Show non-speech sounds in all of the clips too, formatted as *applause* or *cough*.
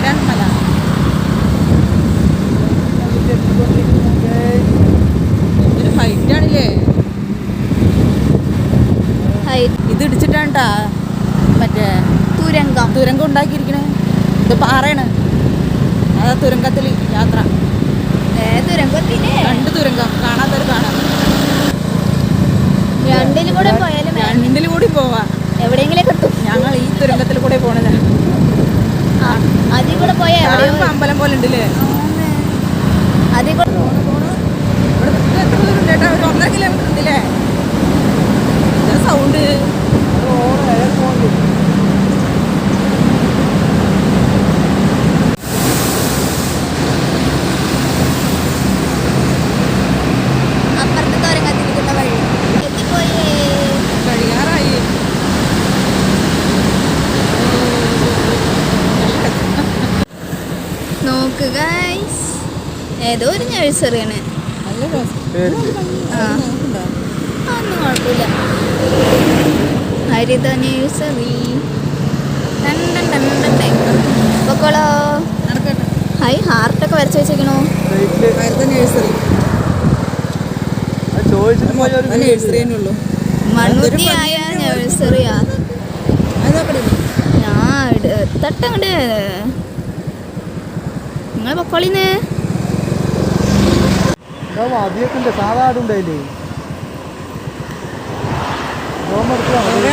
കുതിരാൻ മല. എന്തൊരു ഹൈറ്റ് ആണില്ലേ? ഇത് ഇടിച്ചിട്ടാണ്ടാ? മറ്റേ തുരങ്കം. തുരങ്കം ഉണ്ടാക്കിയിരിക്കണേ? ഇത് പാറയാണ്. അതാ തുരങ്കത്തിൽ യാത്ര. രണ്ട് തുരങ്കം. കാണാത്തൊരു കാണാം. രണ്ടിലും കൂടെ പോയാലും രണ്ടിൽ കൂടി പോവാ. എവിടെയെങ്കിലും ഞങ്ങൾ ഈ തുരങ്കത്തിൽ കൂടെ പോണത്. ആ, അതിൽ കൂടെ പോയാ അമ്പലം പോലെ ഉണ്ടല്ലേ? അതിൽ കൂടെ ഇവിടെ എത്ര ദൂരം ഉണ്ട് ഒരു ഒന്നര കിലോമീറ്റർ ഉണ്ടല്ലേ? സൗണ്ട് ഗൈസ് ഏതോ ഒരു നഴ്സറിയാണ് ആ? ഒന്നും കുഴപ്പമില്ല. ഹരിത നഴ്സറി പൊക്കോളോ. നടക്കട്ടെ. ഹൈ ഹാർട്ടൊക്കെ വരച്ച് വെച്ചേക്കണോ. നഴ്സറി ചോദിച്ചിട്ട് പോയ ഒരു നഴ്സറി തന്നെ ഉള്ളൂ മണ്ണുത്തിയായ നഴ്സറിയാ ഞാൻ തട്ടങ്ങട്. നിങ്ങൾ പൊക്കോളിന്ന്.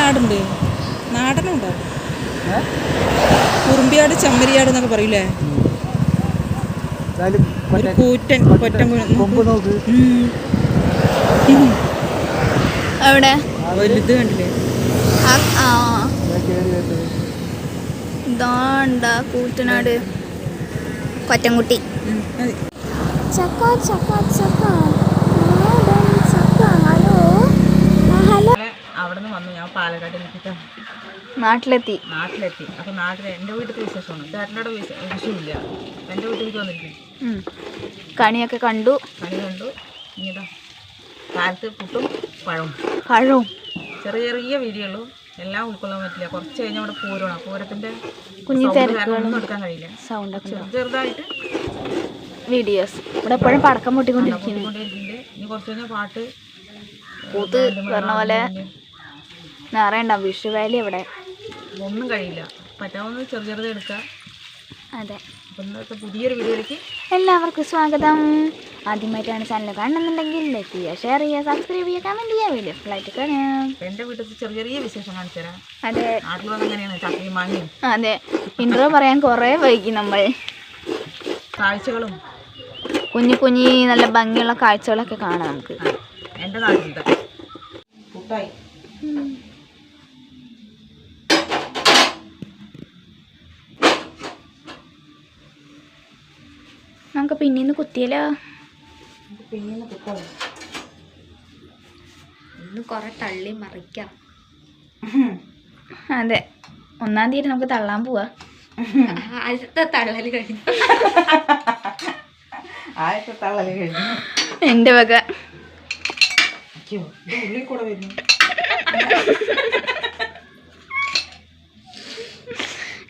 ആടുണ്ട് നാടനുണ്ടോ? കുറുമ്പിയാട് ചമ്മരിയാട് എന്നൊക്കെ പറയൂലേ ഒരു കൂറ്റൻ കൊറ്റൻ അവിടെ വലുത് കണ്ടില്ലേ? ഇതാണ്ട കൂറ്റനാട്? കൊറ്റൻകുട്ടി ഉം, മതി. ചക്ക ചക്ക ചക്ക. നാടൻ ചക്ക. ഹലോ. ഹലോ. വന്നു. ഞാൻ പാലക്കാട്ടിൽ നിൽക്കിട്ട്. നാട്ടിലെത്തി. നാട്ടിലെത്തി. അപ്പൊ നാട്ടിലെ എന്റെ വീട്ടിൽ വിശേഷമാണ്. ചേട്ടനോട് വിഷയമില്ല. എന്റെ വീട്ടിലേക്ക് വന്നിരിക്കുന്നു. കണിയൊക്കെ കണ്ടു. കണി കണ്ടു. ഇനിതാ കാലത്ത് പുട്ടും പഴവും. പഴവും. ചെറിയ ചെറിയ വീഡിയോകളും എല്ലാം ഉൾക്കൊള്ളാൻ പറ്റില്ല. കുറച്ച് കഴിഞ്ഞാൽ അവിടെ പൂരമാണ്. പൂരത്തിന്റെ കുഞ്ഞു എടുക്കാൻ കഴിയില്ല. സൗണ്ടൊക്കെ ചെറു ചെറുതായിട്ട് വീഡിയോസ് ഇവിടെ എപ്പോഴും പടക്കം പൊട്ടിക്കൊണ്ടിരിക്കുന്നു. കൊണ്ടിരിക്കുന്നുണ്ട് ഇനി കുറച്ച് കഴിഞ്ഞാൽ പാട്ട് കൂത്ത് പറഞ്ഞ പോലെ നിറയണ്ടാവും വിഷുവേലി ഇവിടെ. ഒന്നും കഴിയില്ല. പറ്റാവുന്ന ചെറിയ ചെറുത് എടുക്കുക. അതെ. അപ്പം ഇന്നത്തെ പുതിയൊരു വീഡിയോയിലേക്ക് എല്ലാവർക്കും സ്വാഗതം. ആദ്യമായിട്ടാണ് ചാനൽ കാണുന്നുണ്ടെങ്കിൽ ലൈക്ക് ചെയ്യുക ഷെയർ ചെയ്യുക സബ്സ്ക്രൈബ് ചെയ്യുക കമന്റ് ചെയ്യുക വീഡിയോ ഫ്ലൈറ്റ് കാണാം എന്റെ വീട്ടിലത്തെ ചെറിയ ചെറിയ വിശേഷം കാണിച്ചു തരാം. അതെ. അതെ. ഇൻട്രോ പറയാൻ കുറേ വൈകി നമ്മൾ. കാഴ്ചകളും. കുഞ്ഞു കുഞ്ഞി നല്ല ഭംഗിയുള്ള കാഴ്ചകളൊക്കെ കാണാം നമുക്ക്. എന്റെ നാട്ടിലത്തെ. പുട്ടായി. നമുക്ക് പിന്നീന്ന് കുത്തിയല്ലോ. പിന്നെ കിട്ടും ഇന്ന് കുറെ തള്ളി മറിക്കാം. അതെ. ഒന്നാം തീയതി നമുക്ക് തള്ളാൻ പോവാ. ആദ്യത്തെ തള്ളൽ കഴിഞ്ഞു. ആദ്യത്തെ തള്ളൽ കഴിഞ്ഞു. എന്റെ വക. ഉള്ളിൽ കൂടെ വരുന്നു.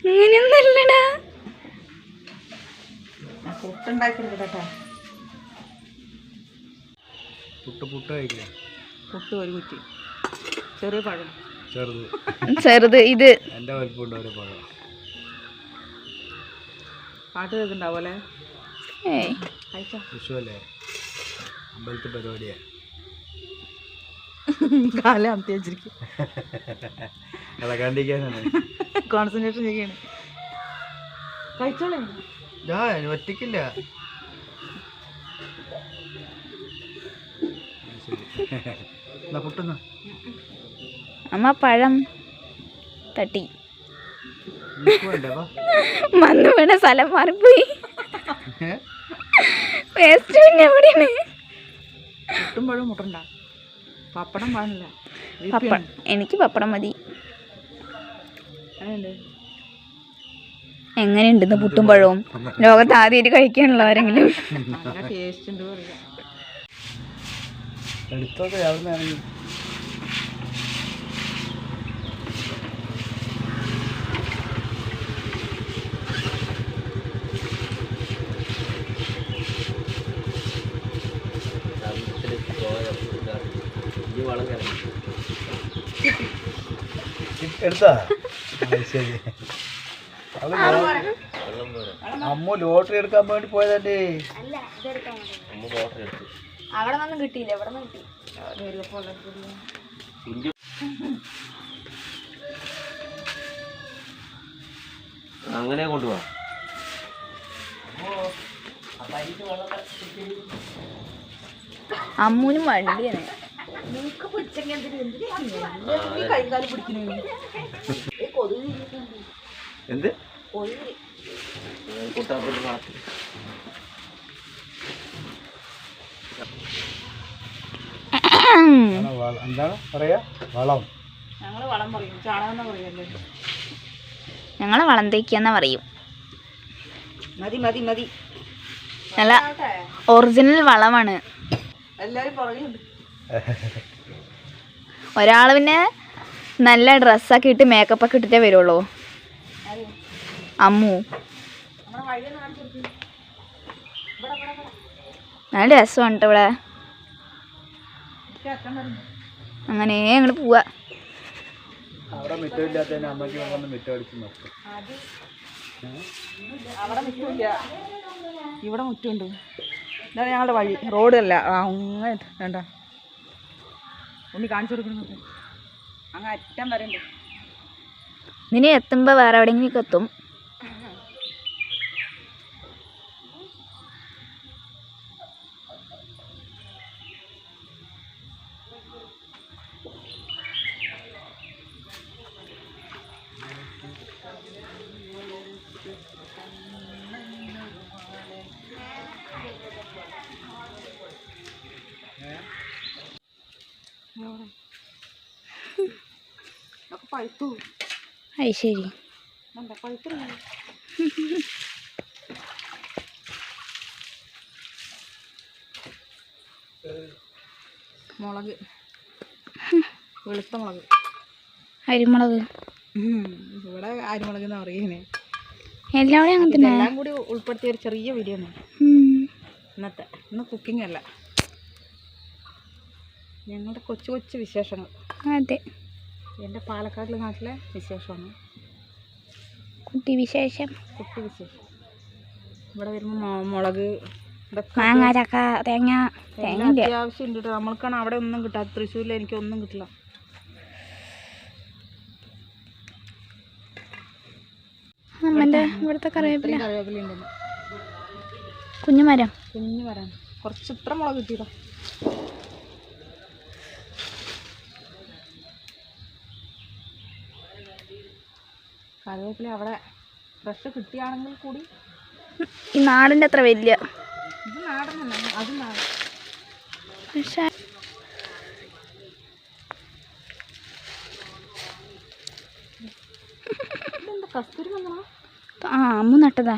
ഇങ്ങനെയൊന്നല്ലടാ എടുക്കട്ടെ പുട്ട് പുട്ട് കഴിക്കില്ല പുട്ട് ഒരു കുറ്റി. ചെറിയ പഴം. ചെറുത്. *laughs* ചെറുത് ഇത്. എന്റെ വലിപ്പം ഉണ്ട് ഒരു പഴം. പാട്ട് കേൾക്കുന്നുണ്ടാവും അല്ലേ? ഏയ്. കഴിച്ചോ. വിഷു അല്ലേ അമ്പലത്തെ പരിപാടിയാ. *laughs* കാലം അമത്തി വെച്ചിരിക്കും. കോൺസെൻട്രേഷൻ ചെയ്യാണ് കഴിച്ചോളേ. ഞാൻ ഒറ്റയ്ക്കില്ല ശരി എന്നാ പുട്ടുന്ന അമ്മ പഴം തട്ടി. മന്ന് വീണ സ്ഥലം മാറിപ്പോയി. വേസ്റ്റ് പിന്നെ എവിടെയാണ്? പുട്ടും പഴം മുട്ടണ്ട. പപ്പടം പാടില്ല പപ്പടം. എനിക്ക് പപ്പടം മതി. എങ്ങനെയുണ്ടെന്ന് പുട്ടും പഴവും? ലോകത്ത് ആദ്യമായിട്ട് കഴിക്കാനുള്ള ആരെങ്കിലും? ടേസ്റ്റ് ഉണ്ട് എടുത്തത് അവിടെ നിന്ന് എടുത്താ? അമ്മ ലോട്ടറി എടുക്കാൻ വേണ്ടി പോയതല്ലേ? അമ്മ ലോട്ടറി അവിടെ നിന്നും കിട്ടിയില്ല? ഇവിടെ നിന്ന് കിട്ടി. അങ്ങനെ കൊണ്ടുപോവാ അമ്മൂനും വണ്ടിയാണ്. എന്ത്? കുട്ടാപ്പുറത്ത് എന്താണ് പറയാ? വളം. ഞങ്ങൾ വളം പറയും. ചാണകം പറയല്ലേ? ഞങ്ങളെ വളം തേക്കാന്നാ പറയും. മതി മതി മതി. നല്ല ഒറിജിനൽ വളമാണ്. ഒരാൾ പിന്നെ നല്ല ഡ്രസ്സൊക്കെ ഇട്ട് മേക്കപ്പ് ഒക്കെ ഇട്ടിട്ടേ വരുള്ളൂ. അമ്മു. നല്ല രസമുണ്ട് കേട്ടോ ഇവിടെ. അങ്ങനെ ഞങ്ങൾ പോവാ. അവിടെ മിറ്റമില്ലാത്തതിന് അമ്മയ്ക്ക് വന്ന് മിറ്റം അടിച്ച് നിർത്തും. അവിടെ മുറ്റുമില്ല. ഇവിടെ മുറ്റുണ്ട്. ഇതാണ് ഞങ്ങളുടെ വഴി. റോഡ് അല്ല അങ്ങനെ വേണ്ട. ഒന്ന് കാണിച്ചു കൊടുക്കണം. അങ്ങ് അറ്റം വരെ ഉണ്ട്. ഇതിന് എത്തുമ്പോൾ വേറെ എവിടെങ്കിലും എത്തും. അത് ശരി. മുളക്. വെളുത്ത മുളക്. അരിമുളക്. ഇവിടെ അരിമുളക് എന്ന് പറയുന്നേ? എല്ലാവരും അങ്ങനെ തന്നെ. എല്ലാം കൂടി ഉൾപ്പെടുത്തിയ ഒരു ചെറിയ വീഡിയോ. ഇന്നത്തെ ഇന്ന് കുക്കിംഗ് അല്ല. ഞങ്ങളുടെ കൊച്ചു കൊച്ചു വിശേഷങ്ങൾ. അതെ. എന്റെ പാലക്കാടിലെ നാട്ടിലെ വിശേഷമാണ്. കുട്ടി വിശേഷം. കുട്ടി വിശേഷം. ഇവിടെ വരുമ്പോൾ മുളക് മാങ്ങ ചക്ക തേങ്ങ അത്യാവശ്യം ഉണ്ട് കേട്ടോ നമ്മൾക്കാണ് അവിടെ ഒന്നും കിട്ടാത്ത തൃശ്ശൂരിൽ എനിക്ക് ഒന്നും കിട്ടില്ല. നമ്മന്റെ ഇവിടുത്തെ കറിവേപ്പില. കുഞ്ഞുമരം കുഞ്ഞുമരം. കുഞ്ഞു കുറച്ച് ഇത്ര മുളക് കിട്ടിയതാ. കറിവേപ്പില അവിടെ ഫ്രഷ് കിട്ടിയാണെങ്കിൽ കൂടി ഈ നാടിന്റെ അത്ര വലിയ ഇത് നാടൻ തന്നെ. അത് നാടൻ. പക്ഷേ ആ അമ്മ നട്ടതാ.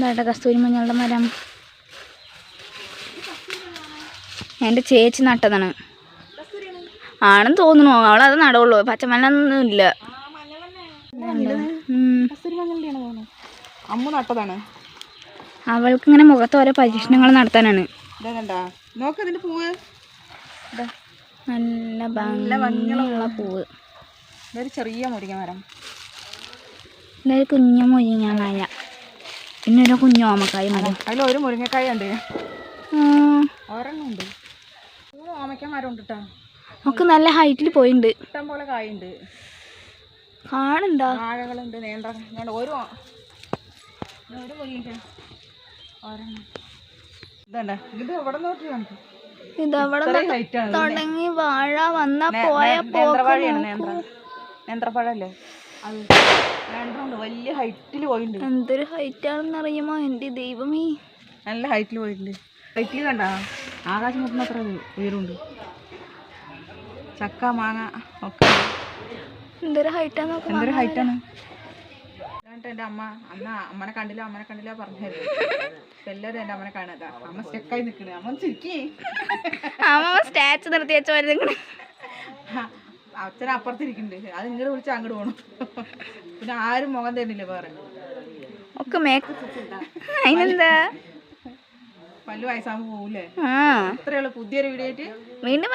നോക്കട്ടെ കസ്തൂരി മഞ്ഞളുടെ മരം? എന്റെ ചേച്ചി നട്ടതാണ്. ആണെന്ന് തോന്നുന്നു. അവളത് നടുള്ളൂ പച്ചമല്ലൊന്നും ഇല്ല. അമ്മ നട്ടതാണ്. അവൾക്ക് ഇങ്ങനെ മുഖത്ത് ഓരോ പരീക്ഷണങ്ങൾ നടത്താനാണ്. നല്ല ഭംഗിയുള്ള പൂവ്. ഇതൊരു ചെറിയ മുരിങ്ങ മരം. ഇതൊരു കുഞ്ഞു മുരിങ്ങായ പിന്നെ ഒരു കുഞ്ഞു ഓമക്കായ മരം. അതിൽ ഒരു മുരിങ്ങക്കായ ഉണ്ട്. ഒരെണ്ണം ഉണ്ട്. ഓമയ്ക്ക മരം ഉണ്ട് കേട്ടോ ഒക്കെ നല്ല ഹൈറ്റിൽ പോയിട്ടുണ്ട് ഇഷ്ടം പോലെ കായുണ്ട്. കാണുണ്ടോ വാഴകളുണ്ട് നേന്ത്ര ഞാൻ ഒരു ഒരു മുരിങ്ങ ഒരെണ്ണം. ഇതണ്ട. ഇത് എവിടെ നോട്ട് കണ്ടു ഇതവിടെ. തുടങ്ങി വാഴ വന്ന പോയ നേന്ത്ര. നേന്ത്രപ്പഴല്ലേ? അത്. രണ്ടുണ്ട് വലിയ ഹൈറ്റിൽ പോയിട്ടുണ്ട്. എന്തൊരു ഹൈറ്റ് ആണെന്ന് അറിയുമോ എന്റെ ദൈവമേ. നല്ല ഹൈറ്റിൽ പോയിട്ടുണ്ട്. ഹൈറ്റിൽ കണ്ട? ആകാശം മുട്ടുന്ന അത്ര ഉയരമുണ്ട്. ചക്ക മാങ്ങ ഒക്കെ എന്തൊരു ഹൈറ്റാന്ന് നോക്ക് എന്തൊരു ഹൈറ്റാണ്? എന്നിട്ട് എന്റെ അമ്മ. അന്ന് അമ്മനെ കണ്ടില്ല അമ്മനെ കണ്ടില്ല ഇപ്പൊ എല്ലാവരും എന്റെ അമ്മനെ കാണാതാ അമ്മ സ്റ്റെക്കായി നിൽക്കണേ അമ്മ ചുരുക്കി. അമ്മ സ്റ്റാച്ചു നിർത്തി വെച്ചോ അച്ഛൻ അപ്പുറത്തിരിക്കുന്നുണ്ട്. അത് ഇങ്ങോട്ട് വിളിച്ച് അങ്ങോട്ട് പോകണം പിന്നെ ആരും മുഖം തരുന്നില്ല വേറെ. ഒക്കെ വയസ്സാകുമ്പോ അതിനെന്താ? പല്ല് വയസ്സാകുമ്പോൾ പോകൂലേ ആ. ഇത്രയുള്ള പുതിയൊരു വീഡിയോ ആയിട്ട് വീണ്ടും